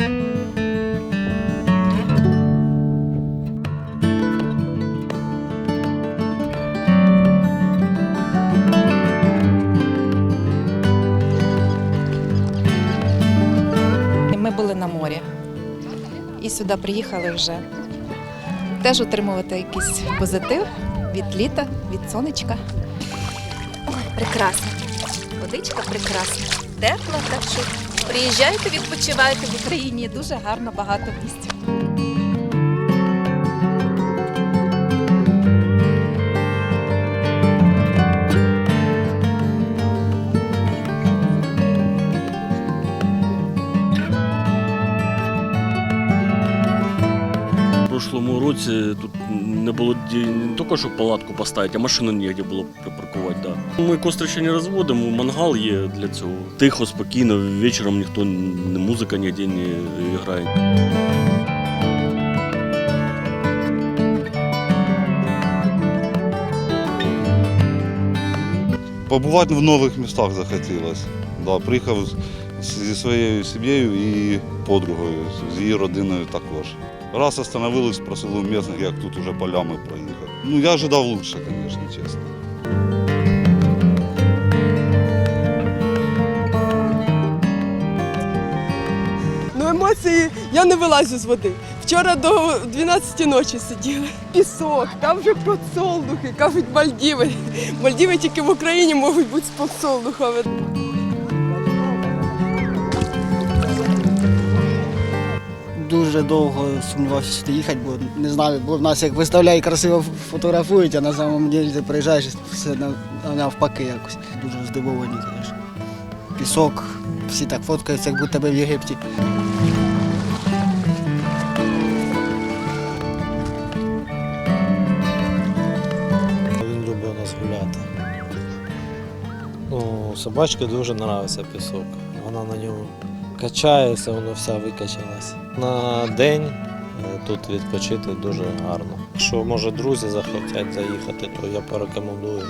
Ми були на морі і сюди приїхали вже теж отримувати якийсь позитив від літа, від сонечка. Ой, прекрасно. Водичка прекрасна. Тепла, так що приїжджайте, відпочивайте в Україні. Дуже гарно, багато місць. Прошлому році тут не було не тільки що палатку поставити, а машину ніде було припаркувати. Да. Ми кострища не розводимо, мангал є для цього. Тихо, спокійно, вечором ніхто не музика ніде не грає. Побувати в нових містах захотілося. Да, приїхав зі своєю сім'єю і подругою, з її родиною також. Раз остановились, просили у місцевих, як тут уже полями проїхати. Ну, я ожидав лучше, звісно, чесно. Ну, емоції я не вилазю з води. Вчора до 12 ночі сиділи. Пісок, там вже подсолнухи, кажуть Мальдіви. Мальдіви тільки в Україні можуть бути з подсолнухами. Дуже довго сумнівався сюди їхати, бо не знаю, бо в нас як виставляють красиво фотографують, а на самом деле ти приїжджаєш все навпаки якось. Дуже здивовані, звісно. Пісок, всі так фоткаються, як будто би в Єгипті. Він любить у нас гуляти. Ну, собачці дуже подобається пісок. Вона на ньому качається, воно вся викачалась. На день е, тут відпочити дуже гарно. Якщо може друзі захотять заїхати, то я порекомендую.